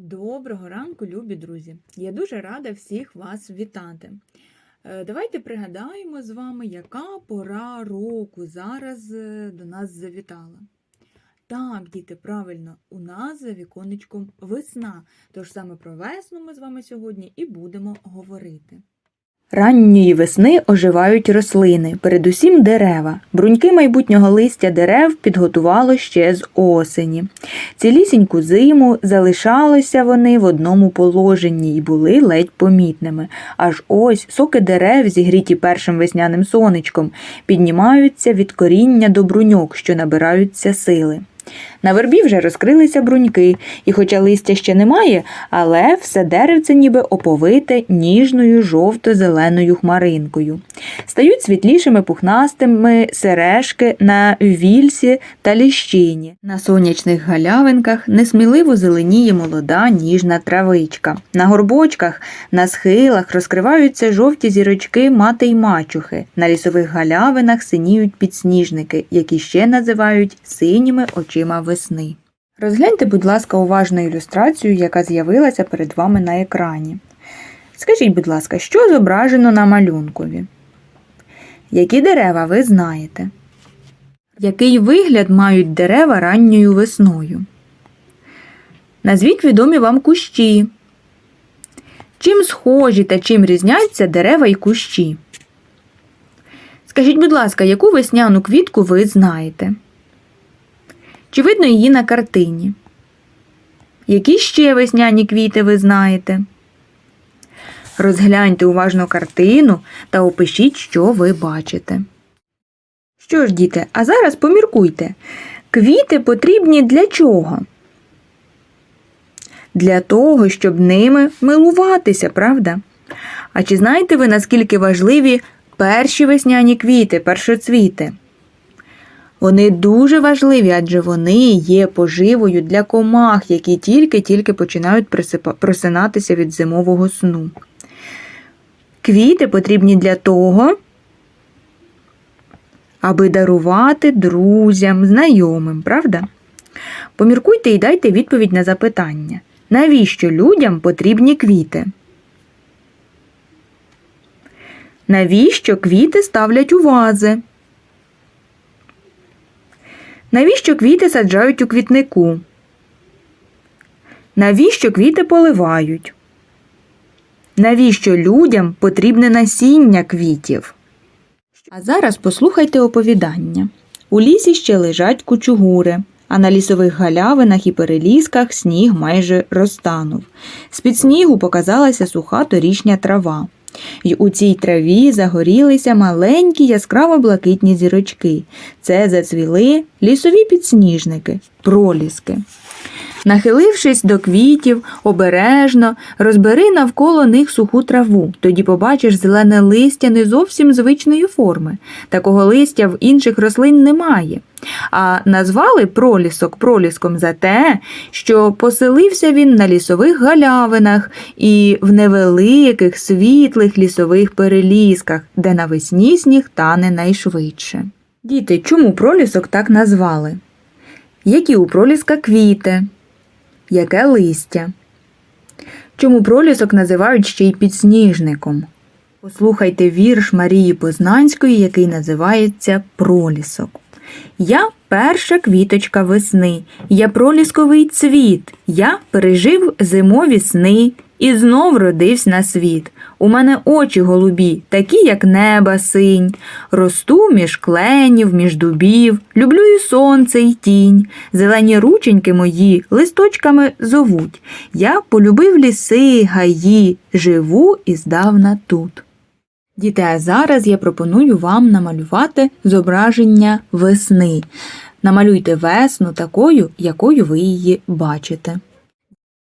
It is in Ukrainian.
Доброго ранку, любі друзі! Я дуже рада всіх вас вітати. Е, Давайте пригадаємо з вами, яка пора року зараз е, до нас завітала. Так, діти, правильно, у нас за віконечком весна, тож саме про весну ми з вами сьогодні і будемо говорити. Ранньої весни оживають рослини, передусім дерева. Бруньки майбутнього листя дерев підготувало ще з осені. Цілісіньку зиму залишалися вони в одному положенні і були ледь помітними. Аж ось соки дерев, зігріті першим весняним сонечком, піднімаються від коріння до бруньок, що набираються сили. На вербі вже розкрилися бруньки, і хоча листя ще немає, але все деревце ніби оповите ніжною жовто-зеленою хмаринкою. Стають світлішими пухнастими сережки на вільсі та ліщині. На сонячних галявинках несміливо зеленіє молода ніжна травичка. На горбочках, на схилах розкриваються жовті зірочки мати й мачухи. На лісових галявинах синіють підсніжники, які ще називають синіми очима весни. Розгляньте, будь ласка, уважно ілюстрацію, яка з'явилася перед вами на екрані. Скажіть, будь ласка, що зображено на малюнкові? Які дерева ви знаєте? Який вигляд мають дерева ранньою весною? Назвіть відомі вам кущі. Чим схожі та чим різняться дерева і кущі? Скажіть, будь ласка, яку весняну квітку ви знаєте? Чи видно її на картині? Які ще весняні квіти ви знаєте? Розгляньте уважно картину та опишіть, що ви бачите. Що ж, діти, а зараз поміркуйте. Квіти потрібні для чого? Для того, щоб ними милуватися, правда? А чи знаєте ви, наскільки важливі перші весняні квіти, першоцвіти? Вони дуже важливі, адже вони є поживою для комах, які тільки-тільки починають просинатися від зимового сну. Квіти потрібні для того, аби дарувати друзям, знайомим, правда? Поміркуйте і дайте відповідь на запитання. Навіщо людям потрібні квіти? Навіщо квіти ставлять у вази? Навіщо квіти саджають у квітнику? Навіщо квіти поливають? Навіщо людям потрібне насіння квітів? А зараз послухайте оповідання. У лісі ще лежать кучугури, а на лісових галявинах і перелісках сніг майже розтанув. З-під снігу показалася суха торічня трава. І у цій траві загорілися маленькі яскраво блакитні зірочки. Це зацвіли лісові підсніжники, проліски. Нахилившись до квітів, обережно розбери навколо них суху траву, тоді побачиш зелене листя не зовсім звичної форми. Такого листя в інших рослин немає. А назвали пролісок проліском за те, що поселився він на лісових галявинах і в невеликих світлих лісових перелісках, де навесні сніг тане найшвидше. Діти, чому пролісок так назвали? Які у проліска квіти? Яке листя? Чому пролісок називають ще й підсніжником? Послухайте вірш Марії Познанської, який називається Пролісок. Я перша квіточка весни, я пролісковий цвіт, я пережив зимові сни і знов родився на світ. У мене очі голубі, такі, як неба синь. Росту між кленів, між дубів, люблю і сонце, і тінь. Зелені рученьки мої листочками зовуть. Я полюбив ліси, гаї, живу і здавна тут. Діти, а зараз я пропоную вам намалювати зображення весни. Намалюйте весну такою, якою ви її бачите.